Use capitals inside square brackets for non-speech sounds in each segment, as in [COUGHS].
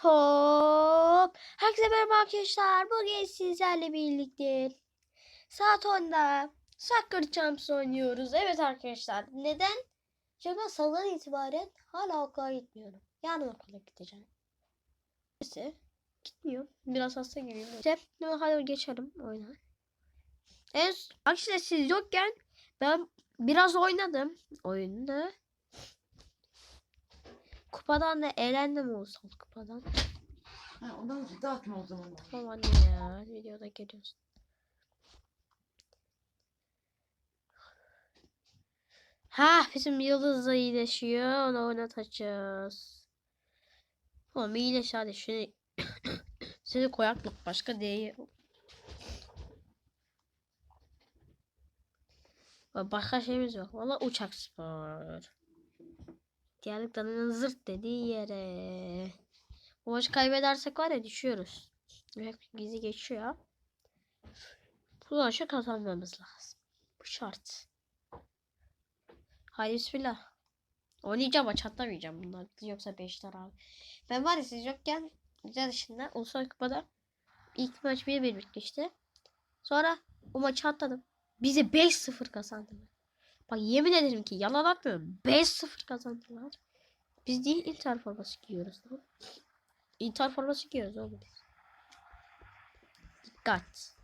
Hop. Herkese merhaba arkadaşlar. Bugün sizlerle birlikte saat 10'da Soccer Champs oynuyoruz. Evet arkadaşlar. Neden? Çünkü ben salıdan itibaren hala okula gitmiyorum. Yarın okula gideceğim. Neyse. Gitmiyorum. Biraz hasta gibiyim. İşte, hadi geçelim oyuna. En arkadaşlar siz yokken ben biraz oynadım oyunda. Kupadan da eğlendim olsun kupadan. Ha, ondan dağıtma o zaman. Tamam anne ya videoda görüyorsun. Ha bizim yıldız da iyileşiyor. Onu oynatacağız. Oğlum iyileş hadi şunu. [COUGHS] Seni koyaklık başka değil. Başka şeyimiz yok. Valla uçak spor. Diğerliklerinin zırt dediği yere. Bu maçı kaybedersek var ya düşüyoruz. Hep gizli geçiyor. Bu maçı kazanmamız lazım. Bu şart. Haydi bismillah. Oynayacağım maç atlamayacağım bunlar. Yoksa 5 tane abi. Ben var ya siz yokken güzel dışında Ulusal Kupa'da ilk maç 1-1 bitmişti. Sonra o maçı atladım. Bize 5-0 kazandılar. Bak yemin ederim ki yalan atmıyorum. 5-0 kazandılar. Biz değil Inter forması giyiyoruz lan. Inter forması giyiyoruz oğlum biz. Dikkat.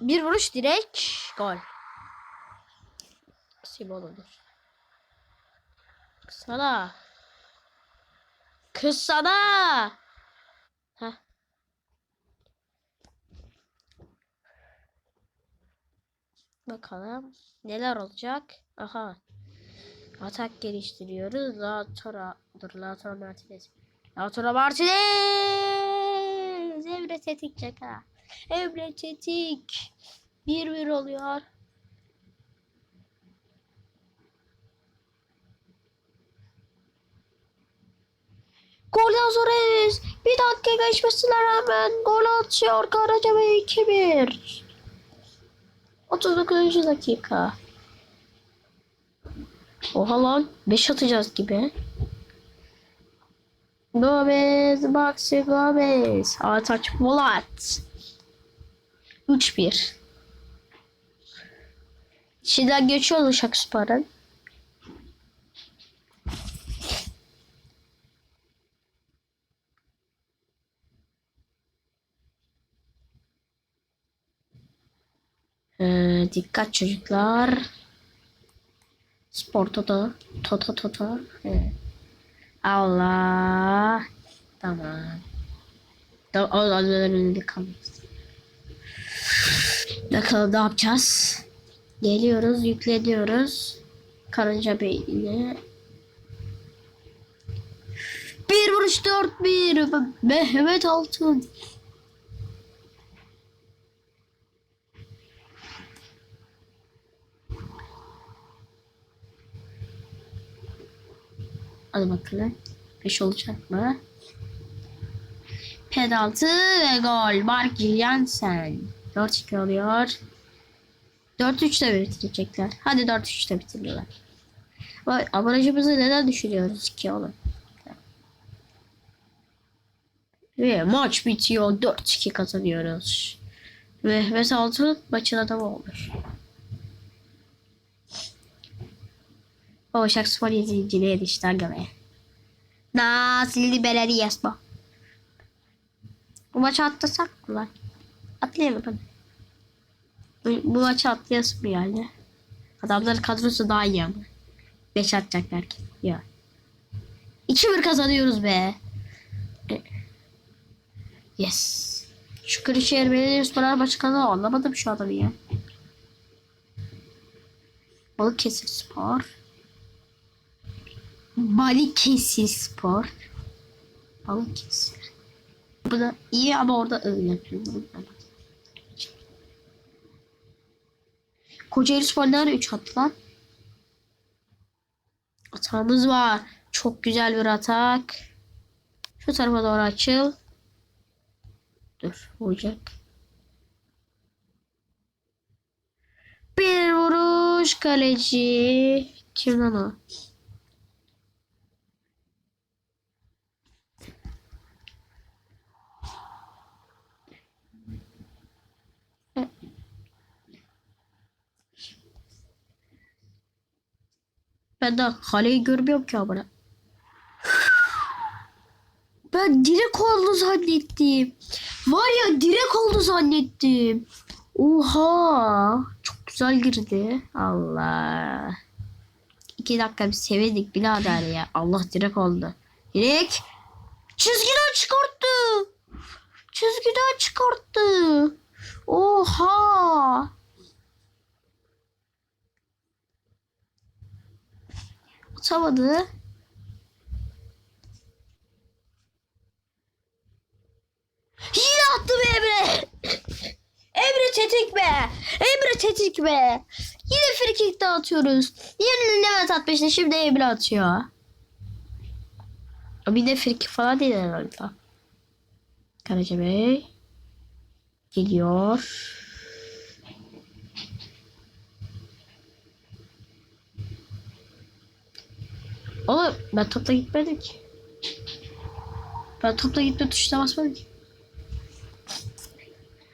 Bir vuruş direkt gol. Simon olur. Kısana. Kısana. Heh. Bakalım neler olacak. Aha. Atak geliştiriyoruz. Lautaro. Dur Lautaro Martinez. Lautaro Martinez. Emre Tetik çaka. Emre Tetik. 1-1 oluyor. Gol Azores. Bir dakika geçmesine rağmen gol atıyor Karacabey 2-1. 39. dakika. Oha lan 5 atacağız gibi. Gomez, Maxi Gomez. Ataç Polat. 3-1. Şimdiden geçiyoruz Şakspor'un. Ee, dikkat çocuklar. Spor toto. Toto toto. Allah. Tamam. Tamam. Allah'ın kalmayız. Bakalım ne yapacağız? Geliyoruz, yükleniyoruz. Karınca Bey'le. Bir vuruş dört bir. Mehmet Altın. Hadi bakalım. 5 olacak mı? Penaltı ve gol. Mark Jansen. 4-2 oluyor. 4-3 de bitirecekler. Hadi 4-3 de bitiriyorlar. Vay, avarajımızı neden düşürüyoruz ki oğlum? Ve maç bitiyor. 4-2 kazanıyoruz. Mehmet Altın maçın adamı olmuş. Başak Spor izleyiciliğe erişti agame. Nasıl liberarias bu? Bu maçı atlasak mı lan? Atlayalım hadi. Bu, bu maçı atlayasın mı yani? Adamların kadrosu daha iyi ama. 5 atacak belki. Ya. 2-1 kazanıyoruz be. Yes. Şu Kırşehir Belediyesporlar Başkanı anlamadım şu adamı ya. Balıkesir Spor. Balıkesir Spor. Balıkesir. Bu da iyi ama orada ı yapıyorum. Kocaeli Spor nerede 3 attı lan? Atağımız var. Çok güzel bir atak. Şu tarafa doğru açıl. Dur olacak. Bir vuruş kaleci. Kim lan o? Ben de kaleyi görmüyorum ki amına. Ben direk oldu zannettim. Var ya direk oldu zannettim. Oha. Çok güzel girdi. Allah. İki dakika bir sevedik birader ya. Allah direk oldu. Direk. Çizgiden çıkarttı. Çizgiden çıkarttı. Oha. Atamadı. Yine attım Emre. Emre tetik be. Emre tetik be. Yine free kick dağıtıyoruz. Yine Levent atmıştı şimdi Emre atıyor. Bir de free kick falan değil herhalde. Karaca Bey. Geliyor. Oğlum ben topla gitmedim ki. Ben topla gitme tuşuna basmadım ki.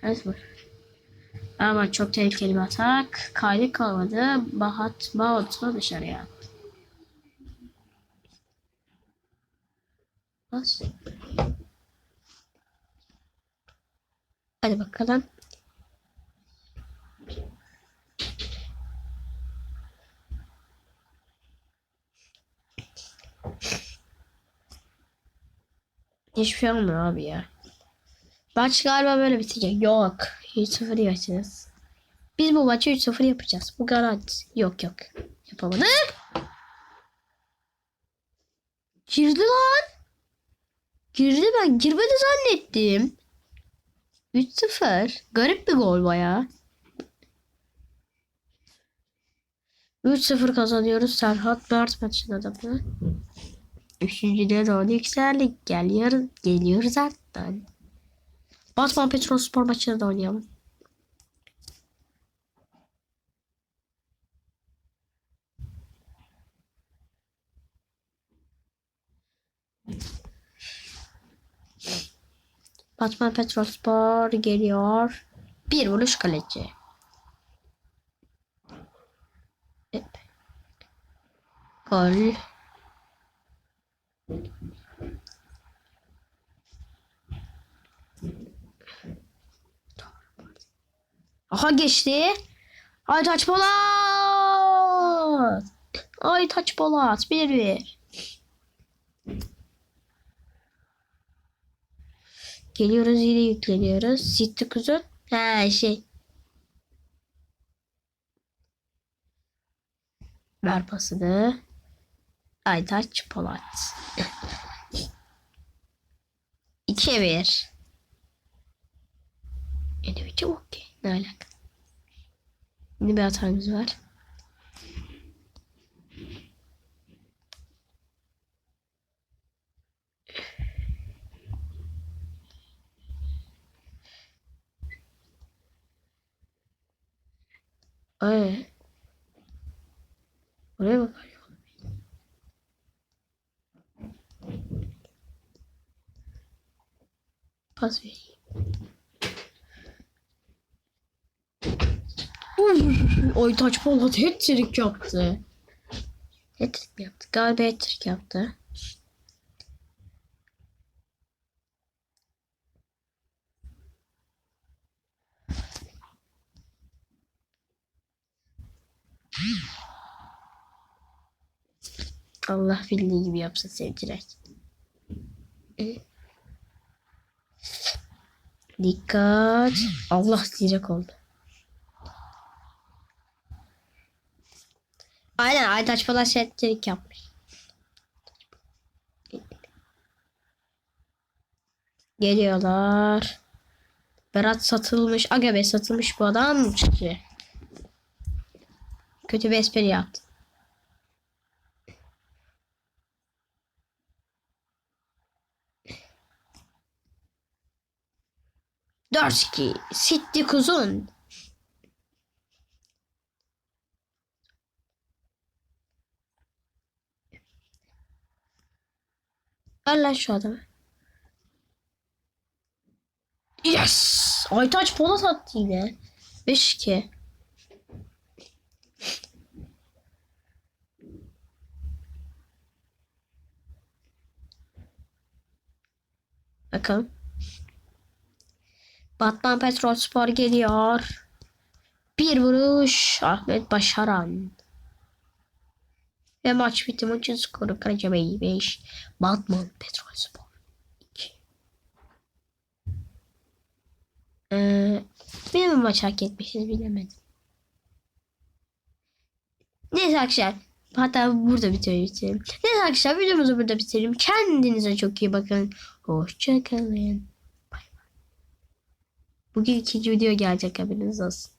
Evet var. Ama çok tehlikeli bir atak. Kaydı kalmadı. Bahat Bahat'ı dışarıya. Bas. Hadi bakalım. Hiçbir şey olmuyor abi ya. Maç galiba böyle bitecek. Yok. 3-0 yapacağız. Biz bu maçı 3-0 yapacağız. Bu garanti. Yok yok. Yapamadık. Girdi lan. Girdi ben girmedi zannettim. 3-0. Garip bir gol baya. 3-0 kazanıyoruz. Serhat Mert maçın adamı. Üçüncüde doğru yükseldik. Geliyor, geliyor zaten. Batman Petrospor maçını da oynayalım. Batman Petrospor geliyor. Bir vuruş kaleci. Gol. Aha geçti. Aytaç Polat. Aytaç Polat. Bir bir. Geliyoruz yine yükleniyoruz. Sitti kuzun. Ha şey. Ver pasını. Aytaç Polat. 2'ye 1. Evet çok okey. Ne alaka? Yine bir hatamız var. Ay. Oraya bak. Pas vereyim. Oy taç Polat hat-trick yaptı. Hat-trick yaptı? Galiba hat-trick yaptı. Allah bildiği gibi yapsın sevgiler. Dikkat. Allah direk oldu. Aynen Aytaç falan setçilik yapmış. Geliyorlar. Berat satılmış. Aga satılmış bu adam ki. Kötü bir espri yaptı. Dört. Sitti kuzun. Ver lan şu adamı. Yes! Aytaç Polat attı yine. 5-2. Bakalım. Batman Petrol Spor geliyor. Bir vuruş Ahmet Başaran. Ve maç bitti. Maçın skoru Karacabey 5. Batman Petrol Spor 2. Ee, bir mi maç hak etmişiz bilemedim. Neyse arkadaşlar. Hatta burada bitirelim. Neyse arkadaşlar videomuzu burada bitirelim. Kendinize çok iyi bakın. Hoşçakalın. Bugün ikinci video gelecek haberiniz olsun.